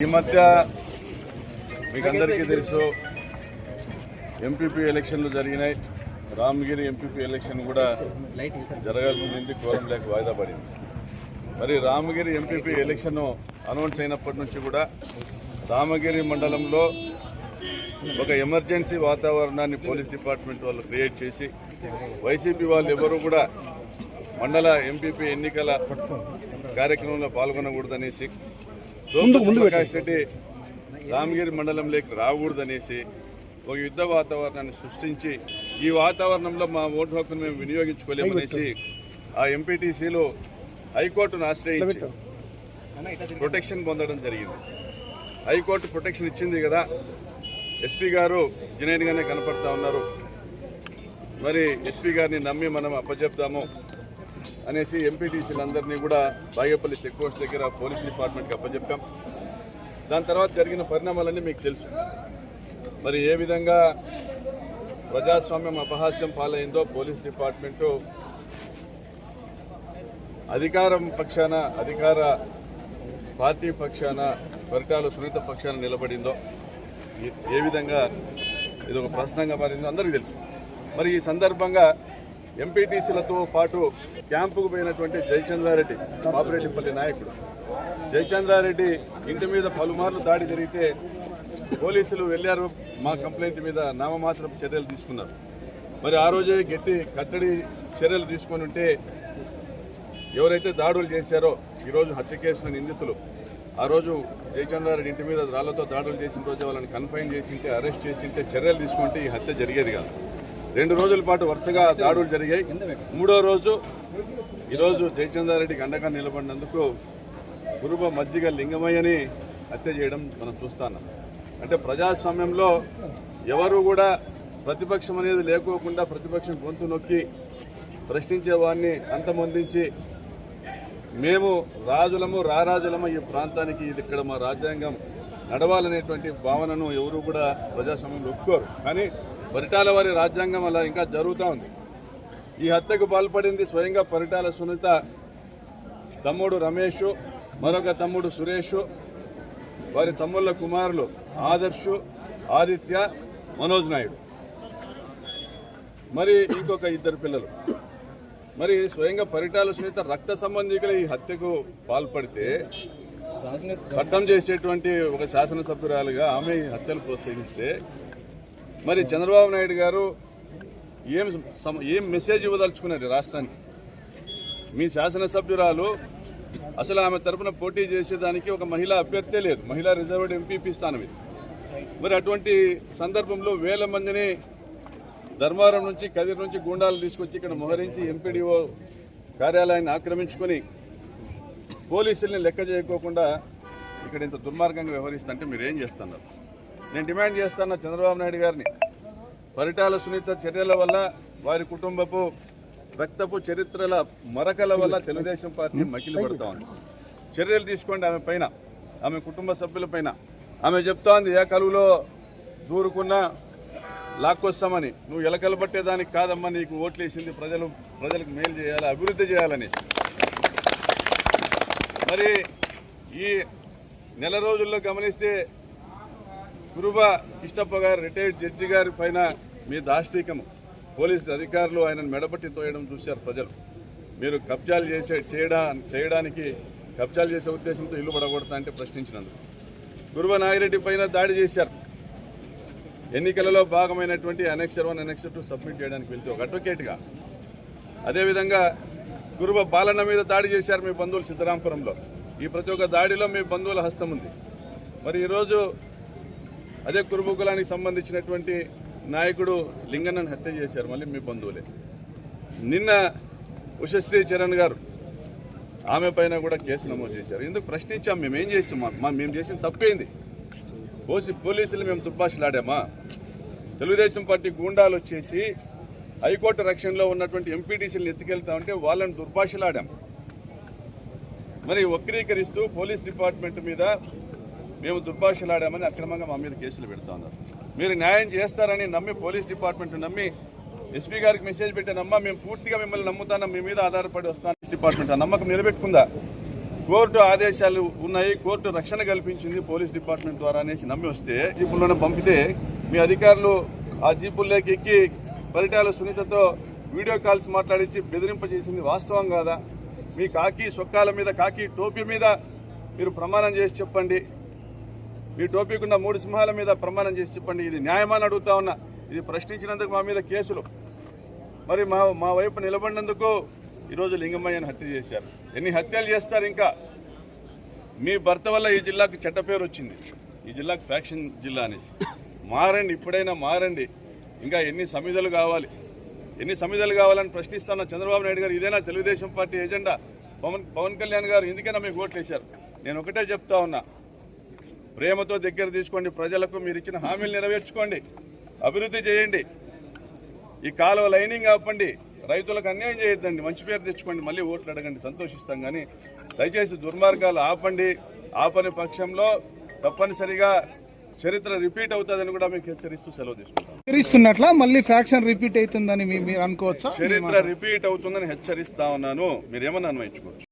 ఈ మధ్య మీకు అందరికీ తెలుసు ఎంపీపీ ఎలక్షన్లు జరిగినాయి. రామగిరి ఎంపీపీ ఎలక్షన్ కూడా జరగాల్సింది కోరం లేక వాయిదా పడింది. మరి రామగిరి ఎంపీపీ ఎలక్షన్ అనౌన్స్ అయినప్పటి నుంచి కూడా రామగిరి మండలంలో ఒక ఎమర్జెన్సీ వాతావరణాన్ని పోలీస్ డిపార్ట్మెంట్ వాళ్ళు క్రియేట్ చేసి వైసీపీ వాళ్ళు ఎవరు కూడా మండల ఎంపీపీ ఎన్నికల కార్యక్రమంలో పాల్గొనకూడదనేసి తోపు ప్రకాష్ రెడ్డి రామగిరి మండలంలోకి రాకూడదనేసి ఒక యుద్ధ వాతావరణాన్ని సృష్టించి ఈ వాతావరణంలో మా ఓటు హక్కును మేము వినియోగించుకోలేమనేసి ఆ ఎంపీటీసీలో హైకోర్టును ఆశ్రయించి ప్రొటెక్షన్ పొందడం జరిగింది. హైకోర్టు ప్రొటెక్షన్ ఇచ్చింది కదా. ఎస్పీ గారు జనైన్గానే కనపడతా ఉన్నారు. మరి ఎస్పీ గారిని నమ్మి మనం అప్పచెప్తాము అనేసి ఎంపీటీసీలందరినీ కూడా బాగేపల్లి చెక్ పోస్ట్ దగ్గర పోలీస్ డిపార్ట్మెంట్కి అప్పచెప్పాం. దాని తర్వాత జరిగిన పరిణామాలన్నీ మీకు తెలుసు. మరి ఏ విధంగా ప్రజాస్వామ్యం అపహాస్యం పాలైందో పోలీస్ డిపార్ట్మెంటు అధికారం పక్షాన అధికార పార్టీ పక్షాన పరిటాల సునీత పక్షాన నిలబడిందో ఏ- ఏ విధంగా ఇది ఒక ప్రశ్నంగా మారిందో అందరికీ తెలుసు. మరి ఈ సందర్భంగా ఎంపీటీసీలతో పాటు క్యాంపుకు పోయినటువంటి జయచంద్రారెడ్డి పాపిరెడ్డిపల్లి నాయకుడు. జయచంద్రారెడ్డి ఇంటి మీద పలుమార్లు దాడి జరిగితే పోలీసులు వెళ్ళారు మా కంప్లైంట్ మీద నామమాత్రపు చర్యలు తీసుకున్నారు. మరి ఆ రోజే గట్టి కట్టడి చర్యలు తీసుకొని ఉంటే ఎవరైతే దాడులు చేశారో ఈరోజు హత్య కేసుల నిందితులు. ఆ రోజు జయచంద్రారెడ్డి ఇంటి మీద రాళ్ళతో దాడులు చేసిన రోజు వాళ్ళని కన్ఫైన్ చేసింటే అరెస్ట్ చేసింటే చర్యలు తీసుకుంటే ఈ హత్య జరిగేది కాదు. రెండు రోజుల పాటు వరుసగా దాడులు జరిగాయి. మూడో రోజు ఈరోజు జయచంద్రారెడ్డికి అండగా నిలబడినందుకు గురుబ మజ్జిగ లింగమయ్యని హత్య చేయడం మనం చూస్తున్నాం అంటే ప్రజాస్వామ్యంలో ఎవరు కూడా ప్రతిపక్షం అనేది లేకోకుండా ప్రతిపక్షం గొంతు నొక్కి ప్రశ్నించే వారిని అంతమొందించి మేము రాజులము రారాజులము ఈ ప్రాంతానికి ఇది ఇక్కడ మా రాజ్యాంగం నడవాలనేటువంటి భావనను ఎవరు కూడా ప్రజాస్వామ్యంలో ఒప్పుకోరు. కానీ పరిటాల వారి రాజ్యాంగం అలా ఇంకా జరుగుతూ ఉంది. ఈ హత్యకు పాల్పడింది స్వయంగా పరిటాల సునీత తమ్ముడు రమేష్ మరొక తమ్ముడు సురేష్ వారి తమ్ముళ్ళ కుమారులు ఆదర్శు ఆదిత్య మనోజ్ నాయుడు. మరి ఇంకొక ఇద్దరు పిల్లలు. మరి స్వయంగా పరిటాల సునీత రక్త సంబంధికులు ఈ హత్యకు పాల్పడితే చట్టం చేసేటువంటి ఒక శాసనసభ్యురాలుగా ఆమె ఈ హత్యలు ప్రోత్సహిస్తే మరి చంద్రబాబు నాయుడు గారు ఏం ఏం మెసేజ్ ఇవ్వదలుచుకున్నారు రాష్ట్రానికి? మీ శాసనసభ్యురాలు అసలు ఆమె తరపున పోటీ చేసేదానికి ఒక మహిళా అభ్యర్థే లేదు. మహిళా రిజర్వ్డ్ ఎంపీపీ స్థానం ఇది. మరి అటువంటి సందర్భంలో వేల మందిని ధర్మవరం నుంచి కదిరి నుంచి గూండాలు తీసుకొచ్చి ఇక్కడ మోహరించి ఎంపీడీఓ కార్యాలయాన్ని ఆక్రమించుకొని పోలీసుల్ని లెక్క చేయకోకుండా ఇక్కడ ఇంత దుర్మార్గంగా వ్యవహరిస్తుంటే మీరు ఏం చేస్తున్నారు? నేను డిమాండ్ చేస్తున్నా చంద్రబాబు నాయుడు గారిని. పరిటాల సునీత చర్యల వల్ల వారి కుటుంబపు రక్తపు చరిత్రల మరకల వల్ల తెలుగుదేశం పార్టీ మకిలి పడుతూ ఉంది. చర్యలు తీసుకోండి ఆమె పైన ఆమె కుటుంబ సభ్యుల పైన. ఆమె చెప్తా ఉంది ఏ కలువులో దూరుకున్నా లాక్కొస్తామని. నువ్వు ఎలకలు పట్టేదానికి కాదమ్మా నీకు ఓట్లేసింది ప్రజలు ప్రజలకు మేలు చేయాలి అభివృద్ధి చేయాలనేసి మరి ఈ నెల రోజుల్లో గమనిస్తే కురుబ కిష్టప్ప గారు రిటైర్డ్ జడ్జి గారి పైన మీ దాష్టీకము. పోలీసు అధికారులు ఆయనను మెడబట్టి తోయడం చూశారు ప్రజలు. మీరు కబ్జాలు చేసే చేయడా చేయడానికి కబ్జాలు చేసే ఉద్దేశంతో ఇల్లు పడగొడతా అంటే ప్రశ్నించినందుకు. గురువ నాగిరెడ్డి పైన దాడి చేశారు. ఎన్నికలలో భాగమైనటువంటి annexure one annexure two submit చేయడానికి వెళ్తే ఒక అడ్వకేట్గా అదేవిధంగా గురువ బాలన్న మీద దాడి చేశారు మీ బంధువులు సిద్ధరాంపురంలో. ఈ ప్రతి ఒక్క దాడిలో మీ బంధువుల హస్తం ఉంది. మరి ఈరోజు అదే కురుబు కులానికి సంబంధించినటువంటి నాయకుడు లింగన్నను హత్య చేశారు మళ్ళీ మీ బంధువులే. నిన్న ఉషశ్రీ చరణ్ గారు ఆమె పైన కూడా కేసు నమోదు చేశారు. ఎందుకు ప్రశ్నించాం? మేము ఏం చేస్తాం? మా మేము చేసిన తప్పేంది? పోసి పోలీసులు మేము దుబ్బాషలాడామా తెలుగుదేశం పార్టీ గూండాలు వచ్చేసి హైకోర్టు రక్షణలో ఉన్నటువంటి ఎంపీటీసీలను ఎత్తుకెళ్తా ఉంటే వాళ్ళని దుర్భాషలాడాం. మరి వక్రీకరిస్తూ పోలీస్ డిపార్ట్మెంట్ మీద మేము దుర్భాషలాడామని అక్రమంగా మా మీద కేసులు పెడతా ఉన్నారు. మీరు న్యాయం చేస్తారని నమ్మి పోలీస్ డిపార్ట్మెంట్ నమ్మి ఎస్పీ గారికి మెసేజ్ పెట్టానమ్మా మేము పూర్తిగా మిమ్మల్ని నమ్ముతాను మీ మీద ఆధారపడి వస్తాను డిపార్ట్మెంట్. ఆ నమ్మకం నిలబెట్టుకుందా? కోర్టు ఆదేశాలు ఉన్నాయి కోర్టు రక్షణ కల్పించింది పోలీస్ డిపార్ట్మెంట్ ద్వారా అనేసి నమ్మి వస్తే జీపుల్లోనే పంపితే మీ అధికారులు ఆ జీపుల్లోకి ఎక్కి పరిటాల సునీతతో వీడియో కాల్స్ మాట్లాడించి బెదిరింపజేసింది వాస్తవం కాదా? మీ కాకి సొక్కాల మీద కాకి టోపీ మీద మీరు ప్రమాణం చేసి చెప్పండి. మీ టోపీకున్న మూడు సింహాల మీద ప్రమాణం చేసి చెప్పండి. ఇది న్యాయమాన్ని అడుగుతా ఉన్నా. ఇది ప్రశ్నించినందుకు మా మీద కేసులు. మరి మా మా వైపు నిలబడినందుకు ఈరోజు లింగమయ్యని హత్య చేశారు. ఎన్ని హత్యలు చేస్తారు ఇంకా? మీ భర్త వల్ల ఈ జిల్లాకు చెడ్డ పేరు వచ్చింది. ఈ జిల్లాకు ఫ్యాక్షన్ జిల్లా అనేసి. మారండి ఇప్పుడైనా మారండి. ఇంకా ఎన్ని సమిధలు కావాలి? ఎన్ని సమిధలు కావాలని ప్రశ్నిస్తున్న చంద్రబాబు నాయుడు గారు ఇదేనా తెలుగుదేశం పార్టీ ఎజెండా? పవన్ పవన్ కళ్యాణ్ గారు ఎందుకైనా మీకు ఓట్లు వేశారు నేను ఒకటే చెప్తా ఉన్నా. ప్రేమతో దగ్గర తీసుకోండి. ప్రజలకు మీరు ఇచ్చిన హామీలు నెరవేర్చుకోండి. అభివృద్ధి చేయండి. ఈ కాలువ లైనింగ్ ఆపండి. రైతులకు అన్యాయం చేయొద్దండి. మంచి పేరు తెచ్చుకోండి. మళ్ళీ ఓట్లు అడగండి. సంతోషిస్తాం కానీ దయచేసి దుర్మార్గాలు ఆపండి. ఆపని పక్షంలో తప్పనిసరిగా చరిత్ర రిపీట్ అవుతుందని కూడా మీకు హెచ్చరిస్తూ సెలవు తీసుకుంటాం. హెచ్చరిస్తున్నట్లా మళ్ళీ ఫ్యాక్షన్ రిపీట్ అవుతుందని మీరు అనుకోవచ్చా? చరిత్ర రిపీట్ అవుతుందని హెచ్చరిస్తా ఉన్నాను. మీరేమన్నా అన్వయించుకోవచ్చు?